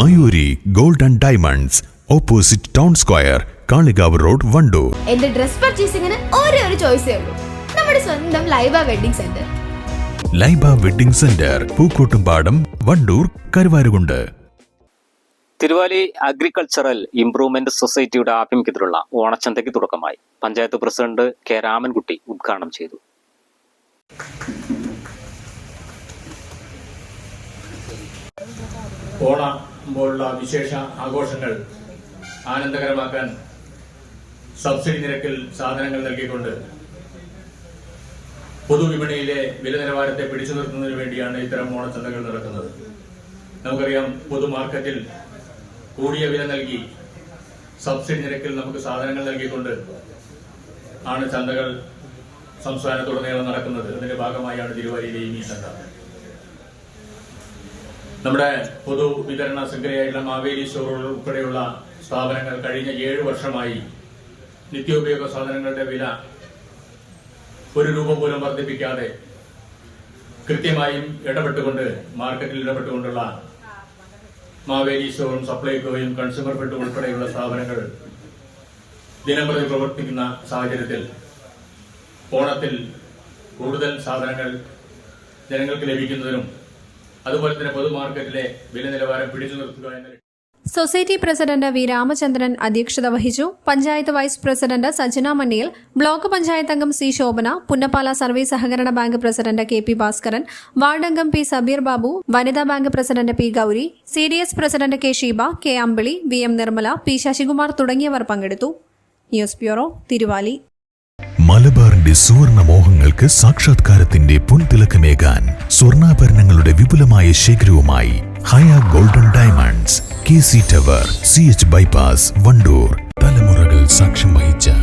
Mayuri gold and diamonds opposite town square Kalikavu road Wandoor എന്റെ dress പർച്ചേസിംഗിന് ഒരേ ഒരു ചോയ്സ് ഉള്ളൂ. നമ്മുടെ സ്വന്തം Laiba wedding centre Laiba wedding centre Pookkottumpadam Wandoor Karuvarakundu. Thiruvali agricultural improvement സൊസൈറ്റിയുടെ ആഭിമുഖ്യത്തിലുള്ള ഓണച്ചന്തയ്ക്ക് തുടക്കമായി. Panchayat president K. രാമൻകുട്ടി ഉദ്ഘാടനം ചെയ്തു. ഓണം പോലുള്ള വിശേഷ ആഘോഷങ്ങൾ ആനന്ദകരമാക്കാൻ സബ്സിഡി നിരക്കിൽ സാധനങ്ങൾ നൽകിക്കൊണ്ട് പൊതുവിപണിയിലെ വില നിലവാരത്തെ പിടിച്ചു നിർത്തുന്നതിന് വേണ്ടിയാണ് ഇത്തരം ഓണച്ചന്തകൾ നടക്കുന്നത്. നമുക്കറിയാം പൊതുമാർക്കറ്റിൽ കൂടിയ വില നൽകി സബ്സിഡി നിരക്കിൽ നമുക്ക് സാധനങ്ങൾ നൽകിക്കൊണ്ട് ആണ് ചന്തകൾ സംസ്ഥാനത്തുടനീളം നടക്കുന്നത്. അതിന്റെ ഭാഗമായാണ് തിരുവാലിയിലെയും ഈ ചന്ത. നമ്മുടെ പൊതു വിതരണ ശൃംഖലയായിട്ടുള്ള മാവേലി സ്റ്റോറുകൾ ഉൾപ്പെടെയുള്ള സ്ഥാപനങ്ങൾ കഴിഞ്ഞ ഏഴ് വർഷമായി നിത്യോപയോഗ സാധനങ്ങളുടെ വില ഒരു രൂപ പോലും വർദ്ധിപ്പിക്കാതെ കൃത്യമായും ഇടപെട്ടുകൊണ്ട് മാർക്കറ്റിൽ ഇടപെട്ടുകൊണ്ടുള്ള മാവേലി സ്റ്റോറും സപ്ലൈകോയും കൺസ്യൂമർ ഫെഡ് ഉൾപ്പെടെയുള്ള സ്ഥാപനങ്ങൾ ദിനംപ്രതി പ്രവർത്തിക്കുന്ന സാഹചര്യത്തിൽ ഓണത്തിൽ കൂടുതൽ സാധനങ്ങൾ ജനങ്ങൾക്ക് ലഭിക്കുന്നതിനും അതുപോലെ തന്നെ പൊതുമാർക്കറ്റിലെ വില നിലവാരം പിടിച്ചു നിർത്തുക എന്ന സൊസൈറ്റി പ്രസിഡന്റ് വി രാമചന്ദ്രൻ അധ്യക്ഷത വഹിച്ചു. Panchayat vice president Sajana Manniyil block panchayat അംഗം സി ശോഭന പുന്നപ്പാല സർവീസ് സഹകരണ bank president K P Bhaskaran ward അംഗം പി സബീർ ബാബു വനിതാ bank president P Gauri C D S president K Sheeba K Ambili V M Nirmala P Sasikumar തുടങ്ങിയവർ പങ്കെടുത്തു. News bureau Thiruvali. മലബാറിന്റെ സുവർണ മോഹങ്ങൾക്ക് സാക്ഷാത്കാരത്തിന്റെ പുൻതിലക്കമേകാൻ സ്വർണാഭരണങ്ങളുടെ വിപുലമായ ശേഖരവുമായി Haya golden diamonds K C tower C H bypass Wandoor. തലമുറകൾ സാക്ഷ്യം വഹിച്ചു